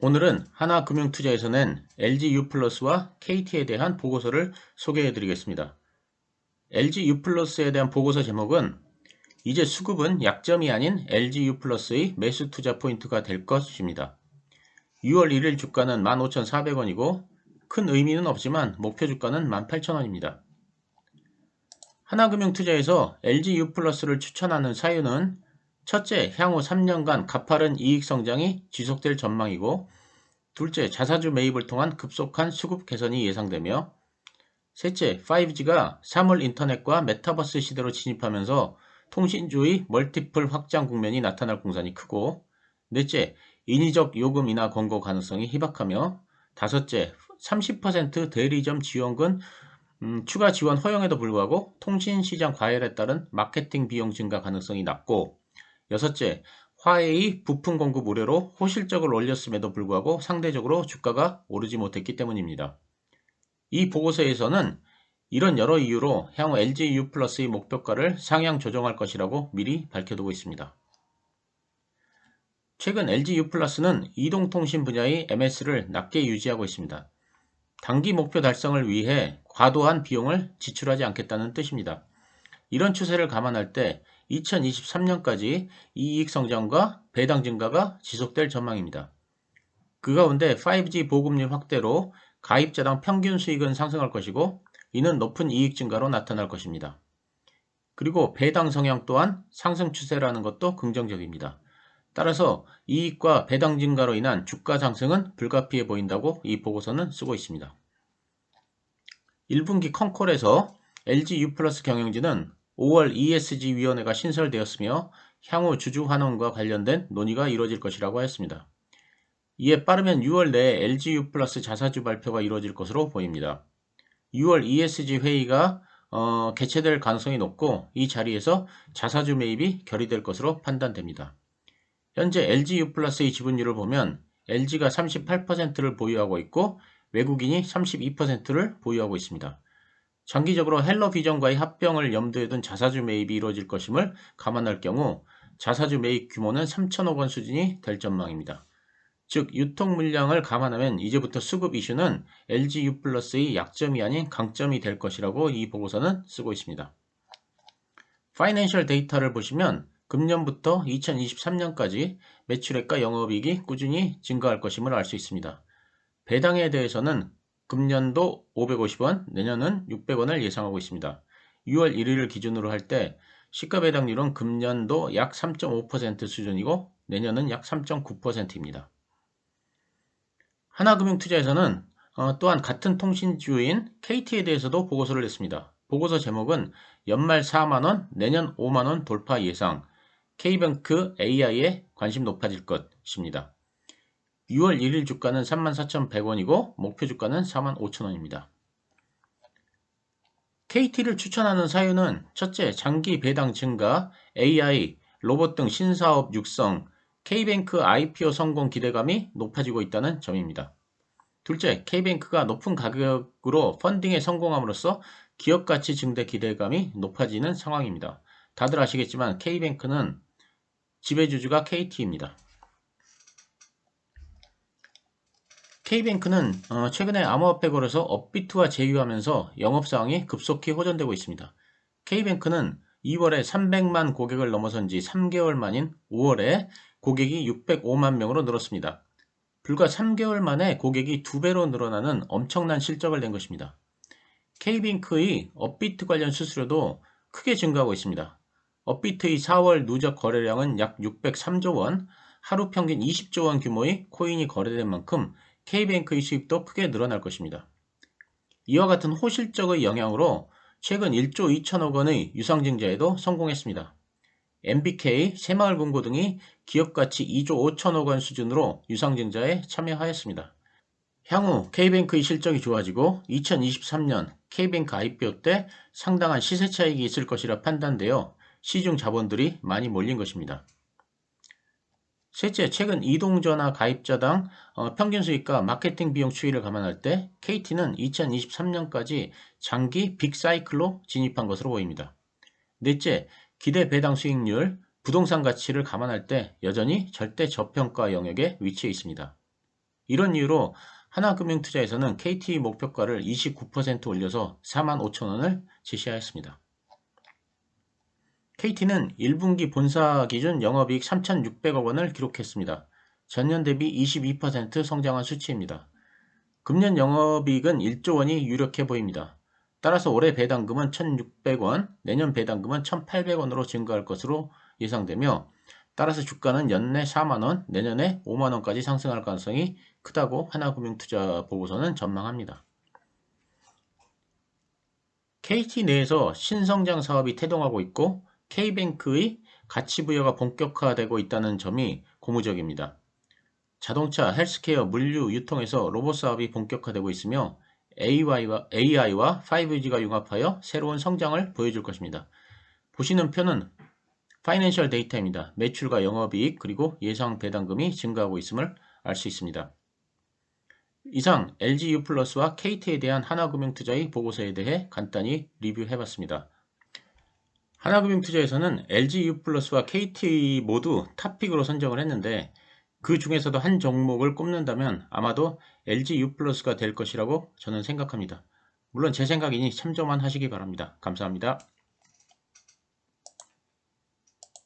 오늘은 하나금융투자에서 낸 LGU+와 KT에 대한 보고서를 소개해 드리겠습니다. LGU+에 대한 보고서 제목은 이제 수급은 약점이 아닌 LGU+의 매수 투자 포인트가 될 것입니다. 6월 1일 주가는 15,400원이고 큰 의미는 없지만 목표 주가는 18,000원입니다. 하나금융투자에서 LGU+를 추천하는 사유는 첫째, 향후 3년간 가파른 이익 성장이 지속될 전망이고 둘째, 자사주 매입을 통한 급속한 수급 개선이 예상되며 셋째, 5G가 사물 인터넷과 메타버스 시대로 진입하면서 통신주의 멀티플 확장 국면이 나타날 공산이 크고 넷째, 인위적 요금 인하 권고 가능성이 희박하며 다섯째, 30% 대리점 지원금 음, 추가 지원 허용에도 불구하고 통신시장 과열에 따른 마케팅 비용 증가 가능성이 낮고 여섯째, 화웨이 부품 공급 우려로 호실적을 올렸음에도 불구하고 상대적으로 주가가 오르지 못했기 때문입니다. 이 보고서에서는 이런 여러 이유로 향후 LGU 플러스의 목표가를 상향 조정할 것이라고 미리 밝혀두고 있습니다. 최근 LGU 플러스는 이동통신 분야의 MS를 낮게 유지하고 있습니다. 단기 목표 달성을 위해 과도한 비용을 지출하지 않겠다는 뜻입니다. 이런 추세를 감안할 때 2023년까지 이익 성장과 배당 증가가 지속될 전망입니다. 그 가운데 5G 보급률 확대로 가입자당 평균 수익은 상승할 것이고 이는 높은 이익 증가로 나타날 것입니다. 그리고 배당 성향 또한 상승 추세라는 것도 긍정적입니다. 따라서 이익과 배당 증가로 인한 주가 상승은 불가피해 보인다고 이 보고서는 쓰고 있습니다. 1분기 컨콜에서 LG U 플러스 경영진은 5월 ESG 위원회가 신설되었으며 향후 주주 환원과 관련된 논의가 이루어질 것이라고 하였습니다. 이에 빠르면 6월 내에 LGU 플러스 자사주 발표가 이루어질 것으로 보입니다. 6월 ESG 회의가 어, 개최될 가능성이 높고 이 자리에서 자사주 매입이 결의될 것으로 판단됩니다. 현재 LGU 플러스의 지분율을 보면 LG가 38%를 보유하고 있고 외국인이 32%를 보유하고 있습니다. 장기적으로 헬로비전과의 합병을 염두에 둔 자사주 매입이 이루어질 것임을 감안할 경우 자사주 매입 규모는 3천억 원 수준이 될 전망입니다. 즉 유통 물량을 감안하면 이제부터 수급 이슈는 LGU 플러스의 약점이 아닌 강점이 될 것이라고 이 보고서는 쓰고 있습니다. 파이낸셜 데이터를 보시면 금년부터 2023년까지 매출액과 영업이익이 꾸준히 증가할 것임을 알 수 있습니다. 배당에 대해서는 금년도 550원, 내년은 600원을 예상하고 있습니다. 6월 1일을 기준으로 할 때 시가 배당률은 금년도 약 3.5% 수준이고 내년은 약 3.9%입니다. 하나금융투자에서는 어, 또한 같은 통신주인 KT에 대해서도 보고서를 냈습니다. 보고서 제목은 연말 4만원, 내년 5만원 돌파 예상, K뱅크 AI에 관심 높아질 것입니다. 6월 1일 주가는 34,100원이고 목표 주가는 45,000원입니다. KT를 추천하는 사유는 첫째, 장기 배당 증가, AI, 로봇 등 신사업 육성, K뱅크 IPO 성공 기대감이 높아지고 있다는 점입니다. 둘째, K뱅크가 높은 가격으로 펀딩에 성공함으로써 기업 가치 증대 기대감이 높아지는 상황입니다. 다들 아시겠지만 K뱅크는 지배주주가 KT입니다. K뱅크는 어, 최근에 암호화폐 거래소 업비트와 제휴하면서 영업사항이 급속히 호전되고 있습니다. K뱅크는 2월에 300만 고객을 넘어선 지 3개월 만인 5월에 고객이 605만 명으로 늘었습니다. 불과 3개월 만에 고객이 2배로 늘어나는 엄청난 실적을 낸 것입니다. K뱅크의 업비트 관련 수수료도 크게 증가하고 있습니다. 업비트의 4월 누적 거래량은 약 603조 원, 하루 평균 20조 원 규모의 코인이 거래된 만큼 K뱅크의 수입도 크게 늘어날 것입니다. 이와 같은 호실적의 영향으로 최근 1조 2천억 원의 유상증자에도 성공했습니다. MBK, 새마을금고 등이 기업가치 2조 5천억 원 수준으로 유상증자에 참여하였습니다. 향후 K뱅크의 실적이 좋아지고 2023년 K뱅크 IPO 때 상당한 시세 차익이 있을 것이라 판단되어 시중 자본들이 많이 몰린 것입니다. 셋째, 최근 이동전화 가입자당 어, 평균 수익과 마케팅 비용 추이를 감안할 때 KT는 2023년까지 장기 빅사이클로 진입한 것으로 보입니다. 넷째, 기대 배당 수익률, 부동산 가치를 감안할 때 여전히 절대 저평가 영역에 위치해 있습니다. 이런 이유로 하나금융투자에서는 KT 목표가를 29% 올려서 4만 5천 원을 제시하였습니다. KT는 1분기 본사 기준 영업이익 3,600억 원을 기록했습니다. 전년 대비 22% 성장한 수치입니다. 금년 영업이익은 1조 원이 유력해 보입니다. 따라서 올해 배당금은 1,600원, 내년 배당금은 1,800원으로 증가할 것으로 예상되며 따라서 주가는 연내 4만원, 내년에 5만원까지 상승할 가능성이 크다고 하나금융투자 보고서는 전망합니다. KT 내에서 신성장 사업이 태동하고 있고 K뱅크의 가치 부여가 본격화되고 있다는 점이 고무적입니다. 자동차, 헬스케어, 물류, 유통에서 로봇 사업이 본격화되고 있으며 AI와, AI와 5G가 융합하여 새로운 성장을 보여줄 것입니다. 보시는 표는 파이낸셜 데이터입니다. 매출과 영업이익 그리고 예상 배당금이 증가하고 있음을 알 수 있습니다. 이상 LG U+와 KT에 대한 하나금융투자의 보고서에 대해 간단히 리뷰해봤습니다. 하나금융 투자에서는 LG U+와 KT 모두 탑픽으로 선정을 했는데 그 중에서도 한 종목을 꼽는다면 아마도 LG U+가 될 것이라고 저는 생각합니다. 물론 제 생각이니 참조만 하시기 바랍니다. 감사합니다.